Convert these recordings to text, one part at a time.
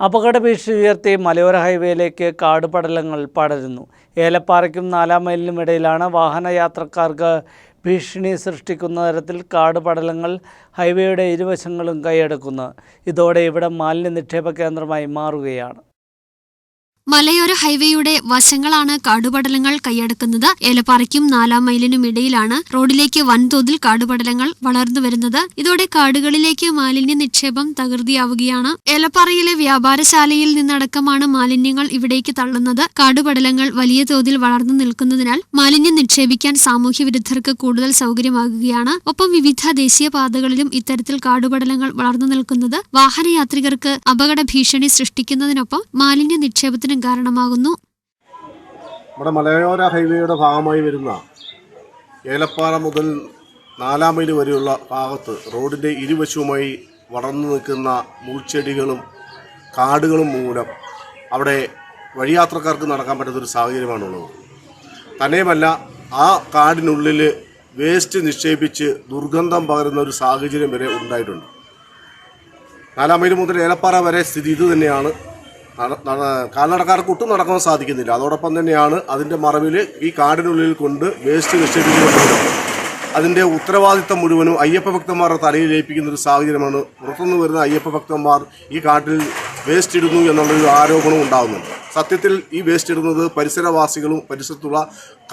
അപകട ഭീഷണി ഉയർത്തി മലയോര ഹൈവേയിലേക്ക് കാടുപടലങ്ങൾ പടരുന്നു. ഏലപ്പാറയ്ക്കും നാലാം മൈലിനും ഇടയിലാണ് വാഹന യാത്രക്കാർക്ക് ഭീഷണി സൃഷ്ടിക്കുന്ന തരത്തിൽ കാടുപടലങ്ങൾ ഹൈവേയുടെ ഇരുവശങ്ങളും കൈയടക്കുന്നത്. ഇതോടെ ഇവിടെ മാലിന്യ നിക്ഷേപ കേന്ദ്രമായി മാറുകയാണ്. മലയോര ഹൈവേയുടെ വശങ്ങളാണ് കാടുപടലങ്ങൾ കൈയടക്കുന്നത്. ഏലപ്പാറയ്ക്കും നാലാം മൈലിനും ഇടയിലാണ് റോഡിലേക്ക് വൻതോതിൽ കാടുപടലങ്ങൾ വളർന്നു വരുന്നത്. ഇതോടെ കാടുകളിലേക്ക് മാലിന്യ നിക്ഷേപം തകൃതിയാവുകയാണ്. ഏലപ്പാറയിലെ വ്യാപാരശാലയിൽ നിന്നടക്കമാണ് മാലിന്യങ്ങൾ ഇവിടേക്ക് തള്ളുന്നത്. കാടുപടലങ്ങൾ വലിയ തോതിൽ വളർന്നു നിൽക്കുന്നതിനാൽ മാലിന്യം നിക്ഷേപിക്കാൻ സാമൂഹ്യ വിരുദ്ധർക്ക് കൂടുതൽ സൗകര്യമാകുകയാണ്. ഒപ്പം വിവിധ ദേശീയ പാതകളിലും ഇത്തരത്തിൽ കാടുപടലങ്ങൾ വളർന്നു നിൽക്കുന്നത്. വാഹനയാത്രികർക്ക് അപകട ഭീഷണി സൃഷ്ടിക്കുന്നതിനൊപ്പം മാലിന്യ നിക്ഷേപത്തിനും കാരണമാകുന്നു. നമ്മുടെ മലയോര ഹൈവേയുടെ ഭാഗമായി വരുന്ന ഏലപ്പാറ മുതൽ നാലാം മൈൽ വരെയുള്ള ഭാഗത്ത് റോഡിന്റെ ഇരുവശവുമായി വളർന്നു നിൽക്കുന്ന മുൾച്ചെടികളും കാടുകളും മൂലം അവിടെ വഴിയാത്രക്കാർക്ക് നടക്കാൻ പറ്റാത്തൊരു സാഹചര്യമാണുള്ളത്. തന്നെയുമല്ല ആ കാടിനുള്ളിൽ വേസ്റ്റ് നിക്ഷേപിച്ച് ദുർഗന്ധം പകരുന്ന ഒരു സാഹചര്യം വരെ ഉണ്ടായിട്ടുണ്ട്. നാലാം മൈൽ മുതൽ ഏലപ്പാറ വരെ സ്ഥിതി ഇത് തന്നെയാണ് നട- നട- കാൽനടക്കാർക്ക് ഒട്ടും നടക്കാൻ സാധിക്കുന്നില്ല. അതോടൊപ്പം തന്നെയാണ് അതിന്റെ മറവിൽ ഈ കാടിനുള്ളിൽ കൊണ്ട് വേസ്റ്റ് നിക്ഷേപിക്കുന്നത് അതിന്റെ ഉത്തരവാദിത്തം മുഴുവനും അയ്യപ്പ ഭക്തന്മാരുടെ തലയിൽ ഏൽപ്പിക്കുന്ന ഒരു സാഹചര്യമാണ് പുറത്തുനിന്ന് വരുന്ന അയ്യപ്പ ഭക്തന്മാർ ഈ കാട്ടിൽ വേസ്റ്റ് ഇടുന്നു എന്നുള്ളൊരു ആരോപണം ഉണ്ടാകുന്നുണ്ട് സത്യത്തിൽ ഈ വേസ്റ്റ് ഇടുന്നത് പരിസരവാസികളും പരിസരത്തുള്ള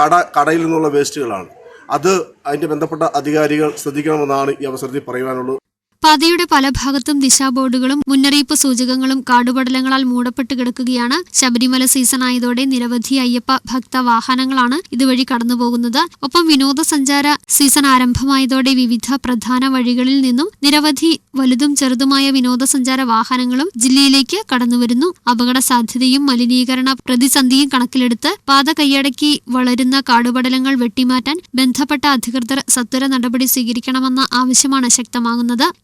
കട കടയിൽ നിന്നുള്ള വേസ്റ്റുകളാണ്. അത് അതിന്റെ ബന്ധപ്പെട്ട അധികാരികൾ ശ്രദ്ധിക്കണമെന്നാണ് ഈ അവസരത്തിൽ പറയുവാനുള്ളത് പാതയുടെ പല ഭാഗത്തും ദിശാബോർഡുകളും മുന്നറിയിപ്പ് സൂചകങ്ങളും കാടുപടലങ്ങളാൽ മൂടപ്പെട്ട് കിടക്കുകയാണ്. ശബരിമല സീസൺ ആയതോടെ നിരവധി അയ്യപ്പ ഭക്ത വാഹനങ്ങളാണ് ഇതുവഴി കടന്നുപോകുന്നത്. ഒപ്പം വിനോദസഞ്ചാര സീസൺ ആരംഭമായതോടെ വിവിധ പ്രധാന വഴികളിൽ നിന്നും നിരവധി വലുതും ചെറുതുമായ വിനോദസഞ്ചാര വാഹനങ്ങളും ജില്ലയിലേക്ക് കടന്നുവരുന്നു. അപകട സാധ്യതയും മലിനീകരണ പ്രതിസന്ധിയും കണക്കിലെടുത്ത് പാത കൈയടക്കി വളരുന്ന കാടുപടലങ്ങൾ വെട്ടിമാറ്റാൻ ബന്ധപ്പെട്ട അധികൃതർ സത്വര നടപടി സ്വീകരിക്കണമെന്ന ആവശ്യമാണ് ശക്തമാകുന്നത്.